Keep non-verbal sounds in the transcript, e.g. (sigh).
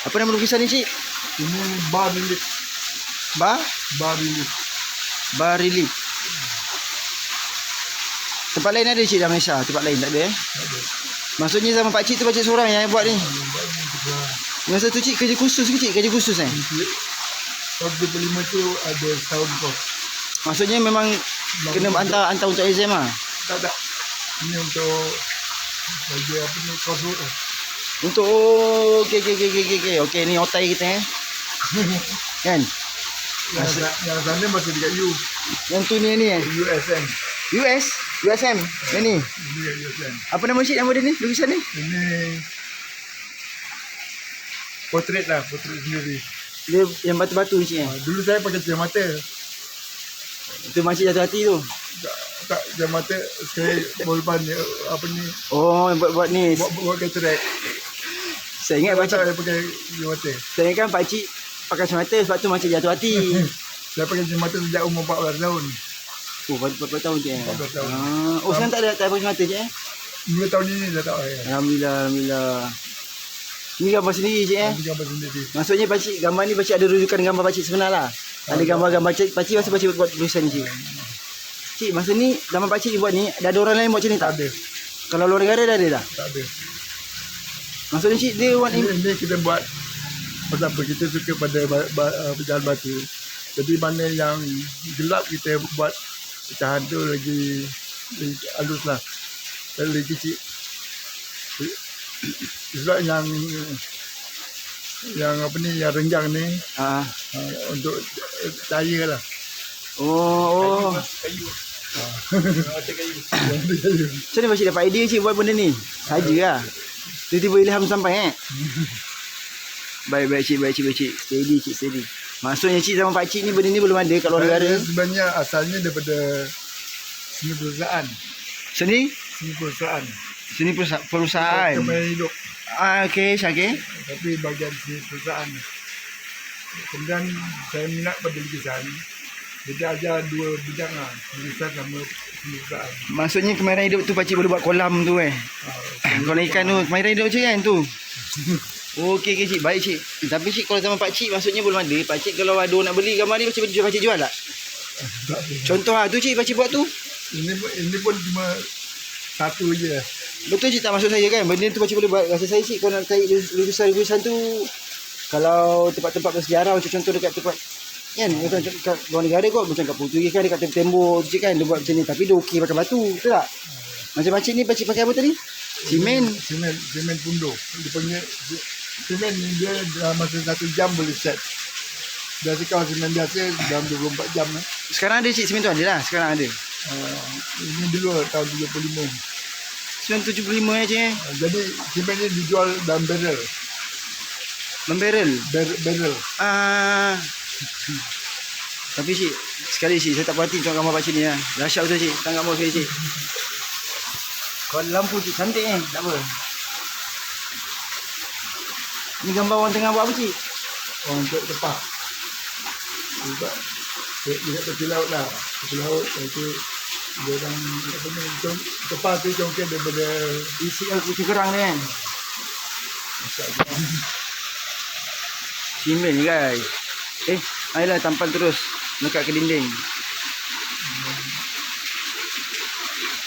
Apa nama lukisan ni cik? Ini bar relief. Bar? Bar relief. Bar relief. Tempat lain ada cik dalam Malaysia? Tempat lain tak ada eh? Ada. Maksudnya zaman pak cik tu pak cik seorang yang buat ni. Juga. Masa tu cik kerja khusus ke cik? Kerja khusus eh? Tahun 25 tu ada tahun kos. Maksudnya memang kena hantar hantar untuk exam ah. Tak tak. Ini untuk bagi apa ni kos road lah. Untuk oh, okey okey okey okey okey. Okey ni otai kita eh. (laughs) Kan? Yang, yang sana masih dekat U. Yang tu ni ni eh. USM. US USM. Yang ni. Dekat USM. Apa nama cik nama dia ni? Lukisan ni? Ini portrait lah, portrait sendiri. Dia yang batu-batu cik eh. Ha, dulu saya pakai jam mata. Itu makcik jatuh hati tu. Tak, jam mata saya bolpan apa ni Oh buat buat ni. buat buat cataract. Saya ingat Saya makcik tak pakai mata. saya ingat pak cik pakai semata sebab tu makcik jatuh hati. (laughs) Saya pakai jam mata sejak umur 14 tahun. Oh berapa, berapa tahun cik eh? 14 tahun. Ah, oh sekarang tak ada tak pakai semata cik eh? Dua tahun ini dah tak pakai. Alhamdulillah alhamdulillah. Ni gambar sendiri cik eh? Ini gambar sendiri. Maksudnya pakcik gambar ni pakcik ada rujukan gambar pakcik sebenar lah. Ada gambar-gambar pakcik, pakcik masa pakcik buat tulisan ni cik. Cik masa ni zaman pakcik buat ni dah ada orang lain buat macam ni Tak tak? ada. Kalau luar negara dah ada tak? Tak ada. Maksudnya cik dia ni Ini, ini kita buat pasal apa kita suka pada ba, ba, uh, pecahan batu. Jadi mana yang gelap kita buat pecahan tu lagi, lagi halus lah. Dan lagi kecil. Sebab yang yang apa ni yang renggang ni ah. uh, untuk cahaya lah. Oh, oh. Kayu. Macam kayu. kayu. Macam mana pakcik dapat idea cik buat benda ni? Saja lah. Tiba-tiba ilham sampai eh. Baik baik cik, baik cik, baik cik. Steady cik, steady. Maksudnya cik zaman pakcik ni benda ni belum ada kat luar negara. Sebenarnya asalnya daripada seni perusahaan. Seni? Seni perusahaan. Seni perusahaan. perusahaan. Kemahiran hidup. Ah, okey, Syah, okey. tapi bahagian seni perusahaan. Kemudian saya minat pada lukisan. Jadi ajar dua bidang lah, lukisan sama perusahaan. Maksudnya kemahiran hidup tu pakcik boleh buat kolam tu eh. Ah, Kolam ikan tu, kemahiran hidup cik kan tu. (laughs) Okey, okey cik. Baik cik. Tapi cik kalau zaman pakcik maksudnya belum ada. Pakcik kalau ada nak beli gambar ni pakcik jual, pakcik jual tak? tak. Contoh ah tu cik pakcik buat tu. Ini pun- ini pun cuma satu je. Betul cik tak maksud saya kan. Benda tu pakcik boleh buat. Rasa saya cik kalau nak cari lukisan-lukisan tu kalau tempat-tempat bersejarah macam contoh dekat tempat kan macam kat luar negara kot macam kat Portugis kan dekat tembok tu kan dia buat macam ni tapi dia okey pakai batu betul tak macam pakcik ni pakcik pakai apa tadi simen Semen, semen pundo. Dia punya semen ni dia dalam masa satu jam boleh set. Biasa kalau semen biasa dalam 24 jam lah. sekarang ada cik simen tu ada lah sekarang ada Uh, ini dulu tahun 35. simen 75 eh cik eh Uh, jadi semen ni dijual dalam barrel. membarrel Bar- barrel. ah tapi cik sekali cik saya tak perhati tengok gambar pakcik ni lah dahsyat betul cik. Tengok gambar sekali cik. Kalau lampu cik. Cantik eh tak apa. Ni gambar orang tengah buat apa cik? Oh, untuk tepat. Sebab dia dekat tepi laut lah. Tepi laut itu dia orang apa ni tepat tu congkak daripada isi uh, kucing kerang ni kan. Simen ni guys eh ayolah tampal terus dekat ke dinding